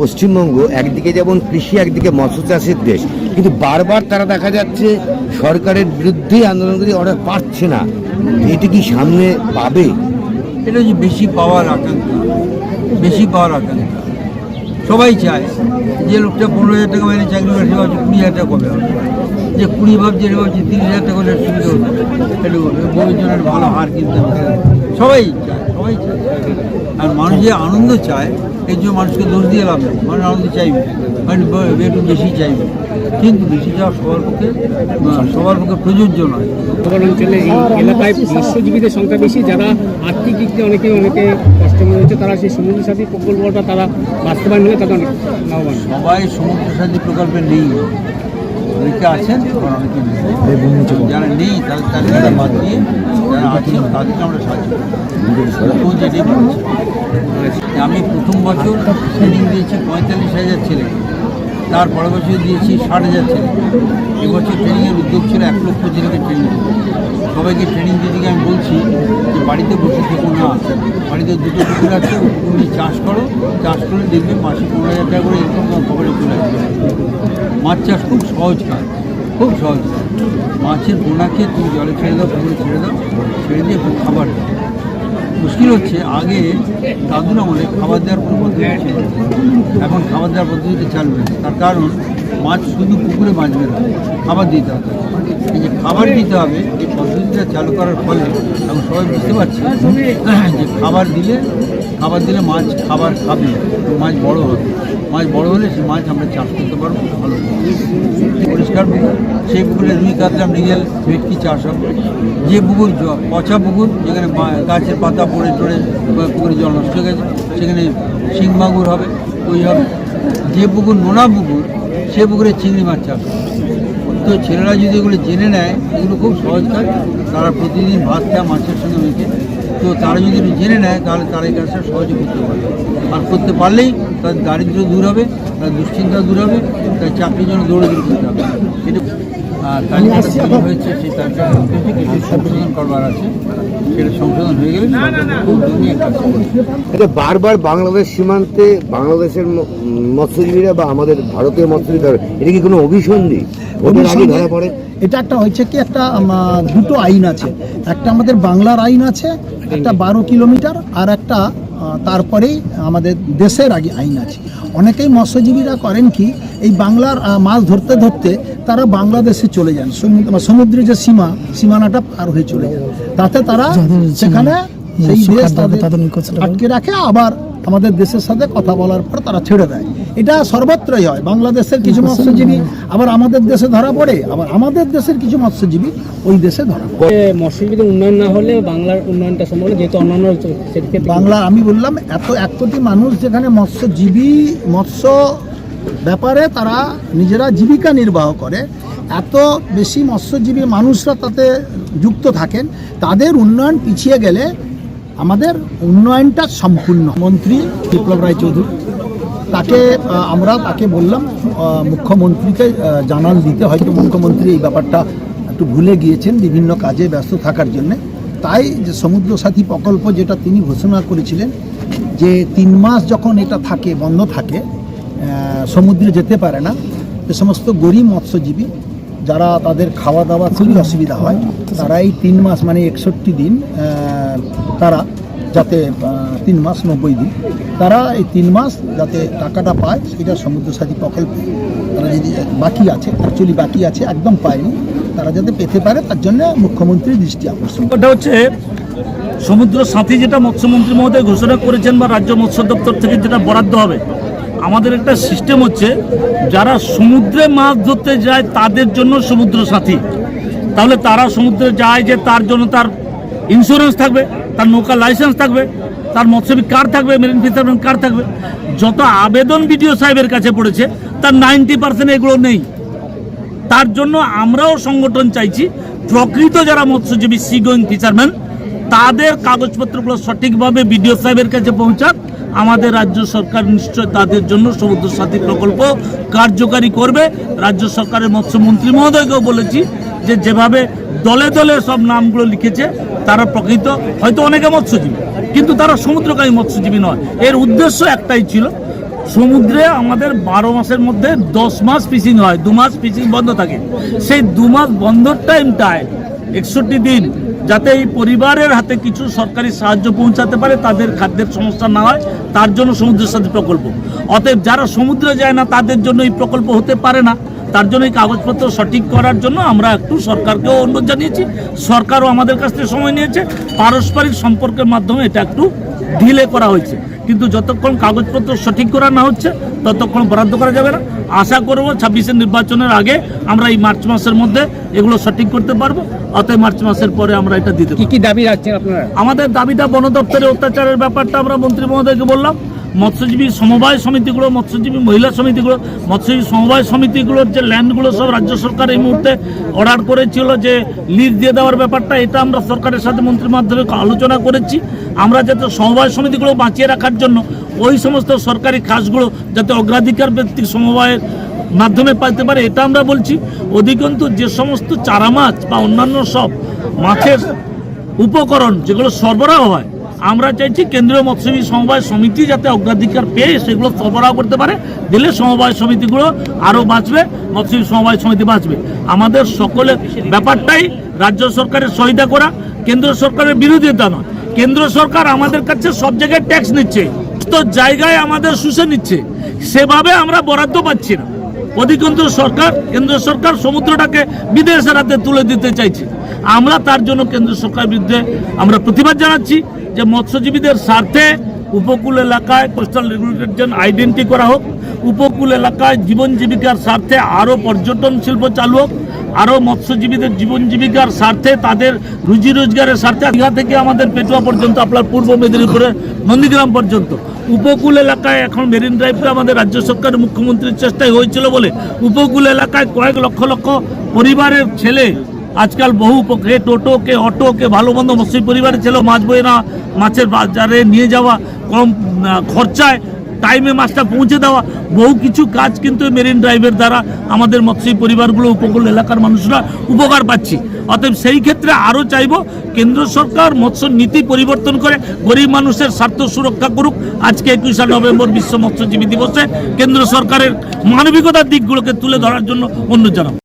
পশ্চিমবঙ্গ একদিকে যেমন কৃষি, একদিকে মৎস্য চাষের দেশ। কিন্তু বারবার তারা দেখা যাচ্ছে সরকারের বিরুদ্ধেই আন্দোলন করে পারছে না। এটি কি সামনে পাবে? এটা হচ্ছে বেশি পাওয়ার আকাঙ্ক্ষা, বেশি পাওয়ার আকাঙ্ক্ষা। সবাই চায় যে লোকটা পনেরো হাজার টাকা মাইনে চাকরি করে, সে ভাবছে কুড়ি হাজার টাকা হবে। যে কুড়ি ভাবছে, সে ভাবছে তিরিশ হাজার টাকা হলে সুবিধা হতো। ভালো হার কিনতে হবে সবাই চায় সবাই চায়। আর মানুষ যে আনন্দ চায় এই জন্য মানুষকে দোষ দিয়ে লাভ নেই। মানুষ আনন্দ চাইবে মানে একটু বেশি চাইবে। কিন্তু বেশি চাওয়া সবার পক্ষে সবার পক্ষে প্রযোজ্য নয়। অঞ্চলে এই এলাকায় মৎস্যজীবীদের সংখ্যা বেশি যারা আর্থিক দিক দিয়ে অনেকে অনেকে কষ্ট মনে হচ্ছে তারা সেই সমুদ্র সাথী প্রকল্পটা তারা বাস্তবায়ন হলে তাদের অনেক লাভবান। সবাই সমুদ্র সাথী প্রকল্পে নেই। অনেকে আছেন অনেকে নেই। যারা নেই তাদের তালিকাটা বাদ দিয়ে আছেন তাদেরকে আমরা সাহায্য। তো আমি প্রথম বছর ট্রেনিং দিয়েছি পঁয়তাল্লিশ হাজার ছেলে। তার পরের বছর দিয়েছি ষাট হাজার ছেলে। এবছর ট্রেনিংয়ের উদ্যোগ ছিল এক লক্ষ ছেলেকে ট্রেনিং সবাইকে ট্রেনিং গিয়ে আমি বলছি যে বাড়িতে বসে থেকো না। বাড়িতে দুটো পুকুর আছে তুমি চাষ করো। চাষ করে দেখবে মাসে পনেরো হাজার টাকা করে তোমার খবরে চলে আসবে। মাছ চাষ খুব সহজ কাজ। খুব সহজ। মাছের পোনাকে তুমি জলে ছেড়ে দাও পুকুরে ছেড়ে দাও, ছেড়ে দিয়ে খাবার দাও। মুশকিল হচ্ছে, আগে দাদুর আমলে খাবার দেওয়ার কোনো পদ্ধতি ছিল এখন খাবার দেওয়ার পদ্ধতিতে চালু হয়েছে তার কারণ, মাছ শুধু পুকুরে বাঁচবে না, খাবার দিতে হবে। এই যে খাবার দিতে হবে, এই পদ্ধতিটা চালু করার ফলে এখন সবাই বুঝতে পারছে যে খাবার দিলে খাবার দিলে মাছ খাবার খাবে, মাছ বড় হবে। মাছ বড় হলে সেই মাছ আমরা চাষ করতে পারব, ভালো পরিষ্কার পুকুর, সেই পুকুরে রুই কাতলা মৃগেল ভেটকি চাষ হবে। যে পুকুর পচা পুকুর, যেখানে গাছের পাতা পড়ে টড়ে পুকুরে জল নষ্ট হয়ে গেছে, সেখানে শিং মাগুর হবে ওই হবে। যে পুকুর নোনা পুকুর, সে পুকুরে চিংড়ি মাছ চাষ তো ছেলেরা যদি এগুলো জেনে নেয়, এগুলো খুব সহজ কাজ। তারা প্রতিদিন ভাত খায়, মাছের সঙ্গে মেখে। তো তারা যদি জেনে নেয়, তাহলে তারা এই কাজটা সহজে করতে পারে আর করতে পারলেই তাদের দারিদ্র্য দূর হবে তার দুশ্চিন্তা দূর হবে তার চাকরির জন্য দৌড়ে করতে হবে। এটা আর হয়েছে সেই তালিকাটা কিছু সংশোধন করবার আছে। সেটা সংশোধন হয়ে গেলে খুব কাজ এটা বারবার বাংলাদেশ সীমান্তে বাংলাদেশের মৎস্যজীবীরা বা আমাদের ভারতীয় মৎস্যজীবীরা এটা কি কোনো অভিসন্ধি? ওদের ধরা পড়ে। এটা একটা হয়েছে কি একটা দুটো আইন আছে। একটা আমাদের বাংলার আইন আছে একটা বারো কিলোমিটার আর একটা তারপরেই আমাদের দেশের আগে আইন আছে। অনেকেই মৎস্যজীবীরা করেন কি এই বাংলার মাছ ধরতে ধরতে তারা বাংলাদেশে চলে যান। সমুদ্র সমুদ্রের যে সীমা সীমানাটা পার হয়ে চলে যান। তাতে তারা সেখানে সেই দেশ তাদের আটকে রাখে আবার আমাদের দেশের সাথে কথা বলার পর তারা ছেড়ে দেয়। এটা সর্বত্রই হয়। বাংলাদেশের কিছু মৎস্যজীবী আবার আমাদের দেশে ধরা পড়ে। আবার আমাদের দেশের কিছু মৎস্যজীবী ওই দেশে ধরা পড়ে। মৎস্যজীবীদের উন্নয়ন না হলে বাংলার উন্নয়নটা সম্ভব যেহেতু অন্যান্য বাংলা আমি বললাম এত এক কোটি মানুষ যেখানে মৎস্যজীবী মৎস্য ব্যাপারে তারা নিজেরা জীবিকা নির্বাহ করে এত বেশি মৎস্যজীবী মানুষরা তাতে যুক্ত থাকেন তাদের উন্নয়ন পিছিয়ে গেলে আমাদের উন্নয়নটা সম্পূর্ণ। মন্ত্রী বিপ্লব রায় চৌধুরী। তাকে আমরা তাকে বললাম মুখ্যমন্ত্রীকে জানান দিতে। হয়তো মুখ্যমন্ত্রী এই ব্যাপারটা একটু ভুলে গিয়েছেন, বিভিন্ন কাজে ব্যস্ত থাকার জন্য। তাই যে সমুদ্র সাথী প্রকল্প যেটা তিনি ঘোষণা করেছিলেন, যে তিন মাস যখন এটা থাকে, বন্ধ থাকে সমুদ্রে যেতে পারে না যে সমস্ত গরিব মৎস্যজীবী যারা তাদের খাওয়া দাওয়া খুবই অসুবিধা হয় তারা এই তিন মাস মানে একষট্টি দিন তারা যাতে তিন মাস, নব্বই দিন। তারা এই তিন মাস যাতে টাকাটা পায়, সেটা সমুদ্র সাথী প্রকল্পে তারা যদি বাকি আছে অ্যাকচুয়ালি বাকি আছে, একদম পায়নি, তারা যাতে পেতে পারে, তার জন্য মুখ্যমন্ত্রীর দৃষ্টি আকর্ষণ। ওটা হচ্ছে সমুদ্র সাথী যেটা মৎস্যমন্ত্রী মহোদয় ঘোষণা করেছেন বা রাজ্য মৎস্য দপ্তর থেকে যেটা বরাদ্দ হবে, আমাদের একটা সিস্টেম হচ্ছে, যারা সমুদ্রে মাছ ধরতে যায়, তাদের জন্য সমুদ্র সাথী তাহলে তারা সমুদ্রে যায় যে তার জন্য তার ইন্স্যুরেন্স থাকবে, তার নৌকা লাইসেন্স থাকবে তার মৎস্যবী কার থাকবে মেরিন ফিশারম্যান কার থাকবে? যত আবেদন বিডিও সাহেবের কাছে পড়েছে, তার নাইনটি পার্সেন্ট এগুলো নেই। তার জন্য আমরাও সংগঠন চাইছি, প্রকৃত যারা মৎস্যজীবী সি গোয়িং ফিশারম্যান তাদের কাগজপত্রগুলো সঠিকভাবে বিডিও সাহেবের কাছে পৌঁছাক, আমাদের রাজ্য সরকার নিশ্চয় তাদের জন্য সমুদ্র সাথী প্রকল্প কার্যকারী করবে। রাজ্য সরকারের মৎস্যমন্ত্রী মহোদয়কেও বলেছি যে যেভাবে দলে দলে সব নামগুলো লিখেছে, তারা প্রকৃত হয়তো অনেকে মৎস্যজীবী, কিন্তু তারা সমুদ্রকামী মৎস্যজীবী নয়। এর উদ্দেশ্য একটাই ছিল, সমুদ্রে আমাদের বারো মাসের মধ্যে দশ মাস ফিশিং হয়, দু মাস ফিশিং বন্ধ থাকে। সেই দু মাস বন্ধর টাইমটায় একষট্টি দিন যাতে এই পরিবারের হাতে কিছু সরকারি সাহায্য পৌঁছাতে পারে, তাদের খাদ্যের সমস্যা না হয়, তার জন্য সমুদ্র সাথে প্রকল্প। অতএব যারা সমুদ্রে যায় না, তাদের জন্য এই প্রকল্প হতে পারে না। তার জন্য এই কাগজপত্র সঠিক করার জন্য আমরা একটু সরকারকেও অনুরোধ জানিয়েছি। সরকারও আমাদের কাছ থেকে সময় নিয়েছে। পারস্পরিক সম্পর্কের মাধ্যমে এটা একটু ঢিলে করা হয়েছে। কিন্তু যতক্ষণ কাগজপত্র সঠিক করা না হচ্ছে ততক্ষণ বরাদ্দ করা যাবে না। আশা করব ছাব্বিশে নির্বাচনের আগে আমরা এই মার্চ মাসের মধ্যে এগুলো সঠিক করতে পারব। অতএব মার্চ মাসের পরে আমরা এটা দিতে কি কি দাবি রাখছেন আপনারা? আমাদের দাবিটা বন দপ্তরের অত্যাচারের ব্যাপারটা আমরা মন্ত্রী মহোদয়কে বললাম। মৎস্যজীবী সমবায় সমিতিগুলো, মৎস্যজীবী মহিলা সমিতিগুলো, মৎস্যজীবী সমবায় সমিতিগুলোর যে ল্যান্ডগুলো সব রাজ্য সরকার এই মুহূর্তে অর্ডার করেছিল যে লিজ দিয়ে দেওয়ার ব্যাপারটা, এটা আমরা সরকারের সাথে মন্ত্রীর মাধ্যমে আলোচনা করেছি। আমরা যাতে সমবায় সমিতিগুলো বাঁচিয়ে রাখার জন্য ওই সমস্ত সরকারি কাজগুলো যাতে অগ্রাধিকার ভিত্তিক সমবায়ের মাধ্যমে পাইতে পারে, এটা আমরা বলছি। অধিকন্তু যে সমস্ত চারা মাছ বা অন্যান্য সব মাছের উপকরণ যেগুলো সরবরাহ হয় আমরা চাইছি কেন্দ্রীয় মৎস্যজীবী সমবায় সমিতি যাতে অগ্রাধিকার পেয়ে সেগুলো সরবরাহ করতে পারে, দিলে সমবায় সমিতিগুলো আরও বাঁচবে, মৎস্যজীবী সমবায় সমিতি বাঁচবে। আমাদের সকলের ব্যাপারটাই রাজ্য সরকারের সহিতা করা, কেন্দ্র সরকারের বিরোধিতা নয়। কেন্দ্র সরকার আমাদের কাছে সব জায়গায় ট্যাক্স নিচ্ছে তো জায়গায় আমাদের শুষে নিচ্ছে। সেভাবে আমরা বরাদ্দ পাচ্ছি না। অধিকন্তু সরকার, কেন্দ্র সরকার সমুদ্রটাকে বিদেশের হাতে তুলে দিতে চাইছে। আমরা তার জন্য কেন্দ্র সরকারের বিরুদ্ধে আমরা প্রতিবাদ জানাচ্ছি। যে মৎস্যজীবীদের স্বার্থে উপকূল এলাকায় কোস্টাল রেগুলেটর আইডেন্টি করা হোক, উপকূল এলাকায় জীবন জীবিকার স্বার্থে আরও পর্যটন শিল্প চালু হোক, আরও মৎস্যজীবীদের জীবন জীবিকার স্বার্থে তাদের রুজি রোজগারের স্বার্থে দীঘা থেকে আমাদের পেটুয়া পর্যন্ত, আপনার পূর্ব মেদিনীপুরের নন্দীগ্রাম পর্যন্ত। উপকূল এলাকায় এখন মেরিন ড্রাইভটা আমাদের রাজ্য সরকারের মুখ্যমন্ত্রীর চেষ্টায় হয়েছিল বলে, উপকূল এলাকায় কয়েক লক্ষ লক্ষ পরিবারের ছেলে আজকাল বহু প- কে টোটো কে, অটো কে, ভালো মন্দ মৎস্য পরিবারের ছেলে মাছ বয়ে না, মাছের বাজারে নিয়ে যাওয়া, কম খরচায় টাইমে মাছটা পৌঁছে দেওয়া, বহু কিছু কাজ কিন্তু মেরিন ড্রাইভের দ্বারা আমাদের মৎস্য পরিবারগুলো, উপকূল এলাকার মানুষরা উপকার পাচ্ছি। অতএব সেই ক্ষেত্রে আরও চাইব, কেন্দ্র সরকার মৎস্য নীতি পরিবর্তন করে গরিব মানুষের স্বার্থ সুরক্ষা করুক। আজকে একুশে নভেম্বর বিশ্ব মৎস্যজীবী দিবসে কেন্দ্র সরকারের মানবিকতার দিকগুলোকে তুলে ধরার জন্য অনুরোধ জানাব।